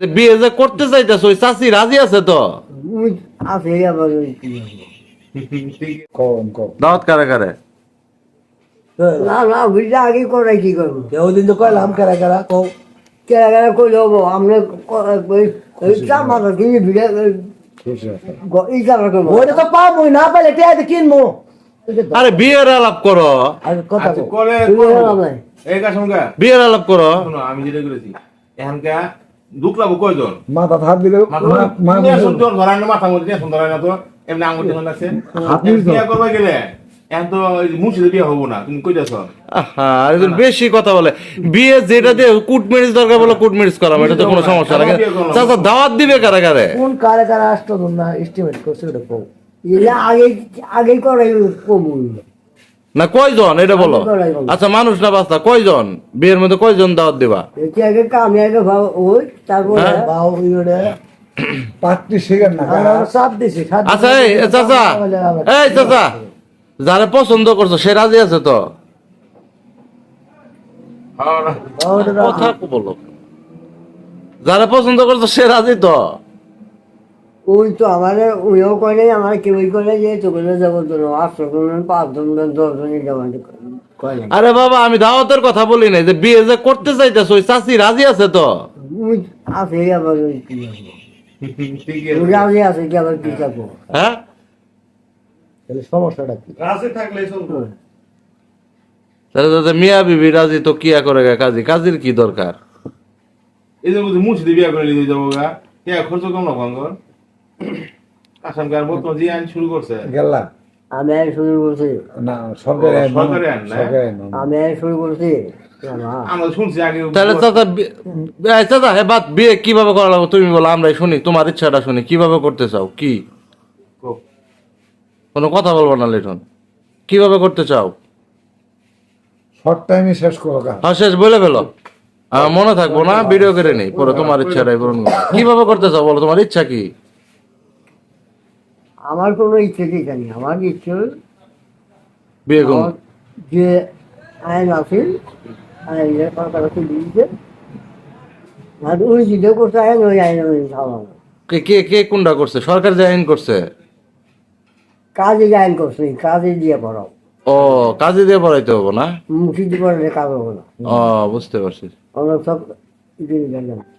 বিয়ে যে করতে চাইতেছ ওই চাষি রাজি আছে তো? আছে আবার দাওয়াত কারে কারে? না না বুঝলে আগে করাই কি করব? ওই দিন তো কইলাম কেরা কেরা কও। কেরা কেরা করে হব? আমরা চামাটা কিনে ভিড়ে এই চামা করব ওইটা তো পাবই না পাইলে টেয়াতে কিনবো। আরে বিয়ের আলাপ করো। কথা আচ্ছা, বিয়ের আলাপ করো। আমি যেটা করেছি এখানকার ঢুকলাবো কয়জন মাথা হাত দিলে ধরায় না মাথা মধ্যে টেনশন ধরায় না তো। এমনি আঙুল টেনশন আছে। তো- বিয়ে করবে গেলে? এখন বেশি কথা বলে। বিয়ে যেটা দিয়ে কুট ম্যারেজ দরকার বলে কুট ম্যারেজ করাম এটা তো কোনো সমস্যা না। চাচা দাওয়াত দিবে কারে কারে? কোন কারে কারে আসতো না এস্টিমেট করছে কও। এগুলা আগে আগে করাই কমুন না কয়জন এটা বলো? আচ্ছা মানুষ না বাস্তা কয়জন? বিয়ের মধ্যে কয়জন দাওয়াত দিবা? আগে কামে আগে ওই তারপরে হ্যাঁ? আচ্ছা এই চাচা এই চাচা যারা পছন্দ করছ সে রাজি আছে তো? কথা বলো যারা পছন্দ করছ সে রাজি তো? ওই তো আমার ওইও কয় নাই আমার কেউই কয় নাই যে তোকে যাব তো আটশো জন পাঁচজন দশ জনের যাওয়া কয় আরে বাবা আমি দাওয়াতের কথা বলি নাই যে বিয়ে যে করতে চাইতেছ ওই চাষি রাজি আছে তো? আছে আবার ওই রাজি আছে কি আবার কি থাকব হ্যাঁ? তাহলে সমস্যাটা কি? রাসে থাকলে চলবো। তাহলে মিয়া বিবি রাজি তো কিয়া করে গা কাজী? কাজীর কি দরকার? এই যে মুর্শিদে বিয়ে করে নিয়ে যাব গা। কে খরচ কম না কঙ্গর আসামকার বর্তমান যে আইন শুরু করছে। গেলা। আমি আগে শুরু করছি। না সরকারি আইন সরকারি আইন না? সরকারি আইন। না। আমি আগে শুরু করছি। আমরা শুনছি আগে তাহলে চাচা চাচা হে বিয়ে কীভাবে করা লাগবে? তুমি বলো আমরাই শুনি তোমার ইচ্ছাটা শুনি কীভাবে করতে চাও কি? কোনো কথা বলব না লিটন। কীভাবে করতে চাও? শর্ট টাইমে শেষ করো হ্যাঁ শেষ বলে ফেলো। মনে থাকব না ভিডিও করে নেই পরে তোমার ইচ্ছাটাই পূরণ কীভাবে করতে চাও বলো তোমার ইচ্ছা কি? আমার কোনো ইচ্ছে ঠিক নেই আমার ইচ্ছে হল বিয়ে করুন যে আইন আছে আইনের পাশাপাশি দিয়েছে আর ওই যেটা করছে আইন ওই আইন ওই চালানো কে কে কে কোনটা করছে? সরকার যে আইন করছে? কাজে আইন করছে কাজে দিয়ে পড়াও। ও কাজে দিয়ে পড়াইতে হব না? মুখি পড়ালে কাজ হবে না। ও বুঝতে পারছি। আমরা সব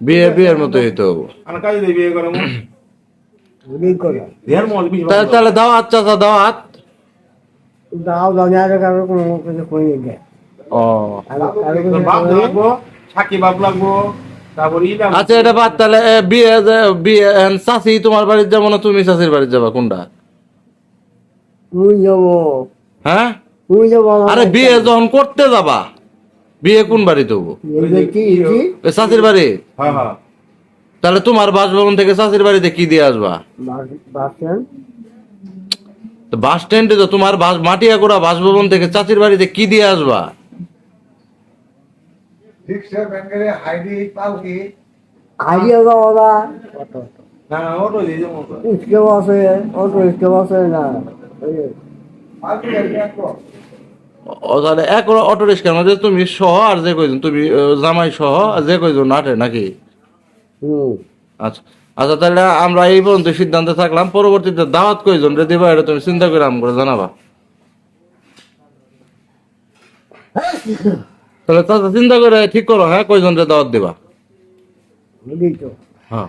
বিয়ে বিয়ের মতো হইতে হব। কাজে দিয়ে বিয়ে করাবো। তাহলে দাওয়াত চাচা দাওয়াত দাও দাও কারও কোনো কিছু করে ও। সাকি বাপ লাগবো আচ্ছা এটা বাদ তাহলে বিয়ে বিয়ে তোমার বাড়িতে যাব না তুমি চাচির বাড়িতে যাবা কোনটা? হ্যাঁ? তুই যাব আরে বিয়ে যখন করতে যাবা বিয়ে কোন বাড়িতে হব? এই যে কি কি এ, চাচির বাড়ি? হ্যাঁ হ্যাঁ। তাহলে তোমার বাসভবন থেকে চাচির বাড়িতে কি দিয়ে আসবা? বাস- স্ট্যান্ড তো বাস স্ট্যান্ডে তো তোমার বাস মাটিয়াকুড়া বাসভবন থেকে চাচির বাড়িতে কি দিয়ে আসবা? অটো রিক্সার মধ্যে তুমি সহ আর যে কয়জন তুমি জামাই সহ আর যে কয়জন আটে নাকি? আচ্ছা। আচ্ছা তাহলে আমরা এই পর্যন্ত সিদ্ধান্তে থাকলাম। পরবর্তীতে দাওয়াত কয়জন? রে দিবা এটা তুমি চিন্তা করে আম করে জানাবা। তাহলে চাচা চিন্তা করে ঠিক করো হ্যাঁ? কয়জন রে দাওয়াত দিবা? হ্যাঁ